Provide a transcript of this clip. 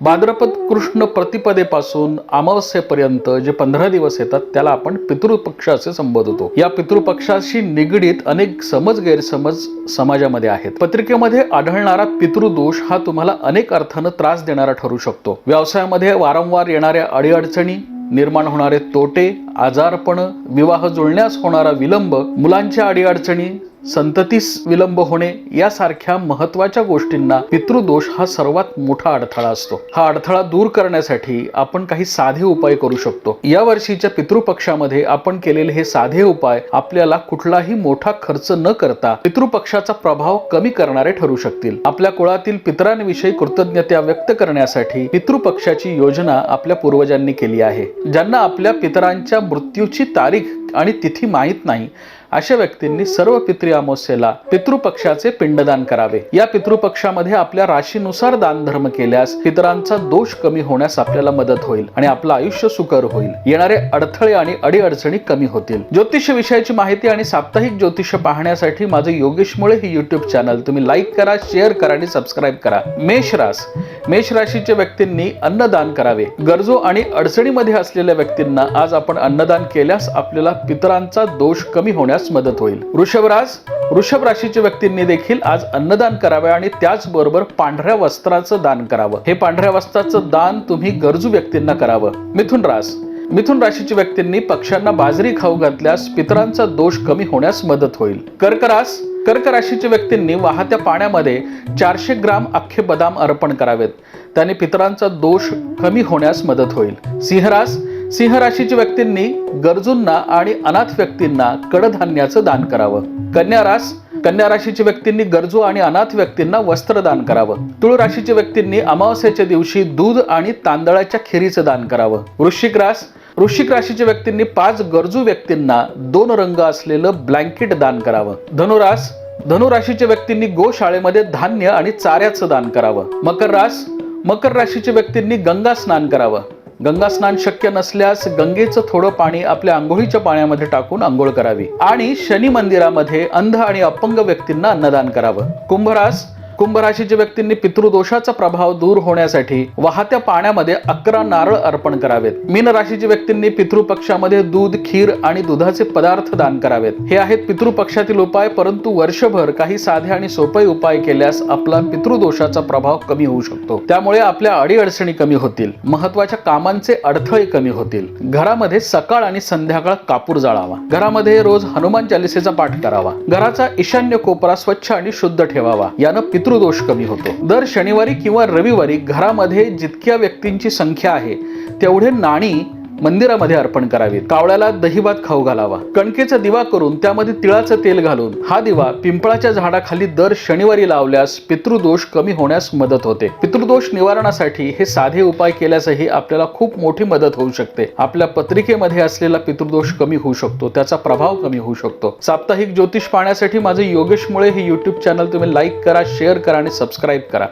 भाद्रपद कृष्ण प्रतिपदेपासून अमावस्येपर्यंत जे पंधरा दिवस येतात त्याला आपण पितृपक्ष असे संबोधतो या पितृपक्षाशी निगडीत अनेक समज गैरसमज समाजामध्ये आहेत. पत्रिकेमध्ये आढळणारा पितृदोष हा तुम्हाला अनेक अर्थानं त्रास देणारा ठरू शकतो. व्यवसायामध्ये वारंवार येणाऱ्या अडीअडचणी निर्माण होणारे तोटे आजारपण विवाह जुळण्यास होणारा विलंब मुलांच्या अडीअडचणी संततीस विलंब होणे यासारख्या महत्त्वाच्या गोष्टींना पितृदोष हा सर्वात मोठा अडथळा असतो. हा अडथळा दूर करण्यासाठी आपण काही साधे उपाय करू शकतो. या वर्षीच्या पितृपक्षामध्ये आपण केलेले हे साधे उपाय आपल्याला कुठलाही मोठा खर्च न करता पितृपक्षाचा प्रभाव कमी करणारे ठरू शकतील. आपल्या कुळातील पितरांविषयी कृतज्ञता व्यक्त करण्यासाठी पितृपक्षाची योजना आपल्या पूर्वजांनी केली आहे. ज्यांना आपल्या पितरांच्या मृत्यूची तारीख आणि तिथी माहीत नाही अशा व्यक्तींनी सर्व पितृ अमावस्येला पितृपक्षाचे पिंडदान करावे. या पितृपक्षामध्ये आपल्या राशीनुसार दान धर्म केल्यास पितरांचा दोष कमी होण्यास आपल्याला मदत होईल आणि आपलं आयुष्य सुकर होईल. येणारे अडथळे आणि अडीअडचणी कमी होतील. ज्योतिष विषयाची माहिती आणि साप्ताहिक ज्योतिष पाहण्यासाठी माझं योगेश मुळे हे युट्यूब चॅनल तुम्ही लाईक करा शेअर करा आणि सबस्क्राईब करा. मेष रास. मेष राशीच्या व्यक्तींनी अन्नदान करावे. गरजू आणि अडचणीमध्ये असलेल्या व्यक्तींना आज आपण अन्नदान केल्यास आपल्याला पितरांचा दोष कमी होण्यास मदत होईल. वृषभराज वृषभ राशीच्या व्यक्तींनी देखील आज अन्नदान करावे आणि त्याचबरोबर पांढऱ्या वस्त्राचं दान करावं. हे पांढऱ्या वस्त्राचं दान तुम्ही गरजू व्यक्तींना करावं. मिथुन रास मिथुन राशीच्या व्यक्तींनी पक्ष्यांना बाजरी खाऊ घातल्यास पितरांचा दोष कमी होण्यास मदत होईल. कर्करास कर्क राशीच्या व्यक्तींनी वाहत्या पाण्यामध्ये चारशे ग्राम अख्खे बदाम अर्पण करावेत. त्याने पितरांचा दोष कमी होण्यास मदत होईल. सिंहरास सिंह राशीच्या व्यक्तींनी गरजूंना आणि अनाथ व्यक्तींना कडधान्याचं दान करावं. कन्या रास कन्या राशीच्या व्यक्तींनी गरजू आणि अनाथ व्यक्तींना वस्त्र दान करावं. तुळ राशीच्या व्यक्तींनी अमावस्याच्या दिवशी दूध आणि तांदळाच्या खिरीचं दान करावं. वृश्चिक रास वृश्चिक राशीच्या व्यक्तींनी पाच गरजू व्यक्तींना दोन रंग असलेलं ब्लँकेट दान करावं. धनुरास धनुराशीच्या व्यक्तींनी गोशाळेमध्ये धान्य आणि चाऱ्याचं दान करावं. मकर रास मकर राशीच्या व्यक्तींनी गंगा स्नान करावं. गंगा स्नान शक्य नसल्यास गंगेचं थोडं पाणी आपल्या आंघोळीच्या पाण्यामध्ये टाकून आंघोळ करावी. आणि शनी मंदिरामध्ये अंध आणि अपंग व्यक्तींना अन्नदान करावं. कुंभरास कुंभ राशीच्या व्यक्तींनी पितृदोषाचा प्रभाव दूर होण्यासाठी वाहत्या पाण्यामध्ये अकरा नारळ अर्पण करावेत. मीन राशीच्या व्यक्तींनी पितृपक्षामध्ये दूध खीर आणि दुधाचे पदार्थ दान करावेत. हे आहेत पितृपक्षातील उपाय परंतु वर्षभर काही साधे आणि सोपे उपाय केल्यास आपला पितृदोषाचा प्रभाव कमी होऊ शकतो. त्यामुळे आपल्या अडीअडचणी कमी होतील. महत्त्वाच्या कामांचे अडथळे कमी होतील. घरामध्ये सकाळ आणि संध्याकाळ कापूर जाळावा. घरामध्ये रोज हनुमान चालिसेचा पाठ करावा. घराचा ईशान्य कोपरा स्वच्छ आणि शुद्ध ठेवावा. यानं पितृदोष कमी होतो. दर शनिवारी किंवा रविवारी घरामध्ये जितक्या व्यक्तींची संख्या आहे तेवढे नाणी मंदिरामध्ये अर्पण करावीत कावळ्याला दहीभात खाऊ घालावा. कणकेचा दिवा करून त्यामध्ये तिळाचं तेल घालून हा दिवा पिंपळाच्या झाडाखाली दर शनिवारी लावल्यास पितृदोष कमी होण्यास मदत होते. पितृदोष निवारणासाठी हे साधे उपाय केल्यासही आपल्याला खूप मोठी मदत होऊ शकते. आपल्या पत्रिकेमध्ये असलेला पितृदोष कमी होऊ शकतो त्याचा प्रभाव कमी होऊ शकतो. साप्ताहिक ज्योतिष पाहण्यासाठी माझे योगेश मुळे हे युट्यूब चॅनल तुम्ही लाईक करा शेअर करा आणि सबस्क्राईब करा.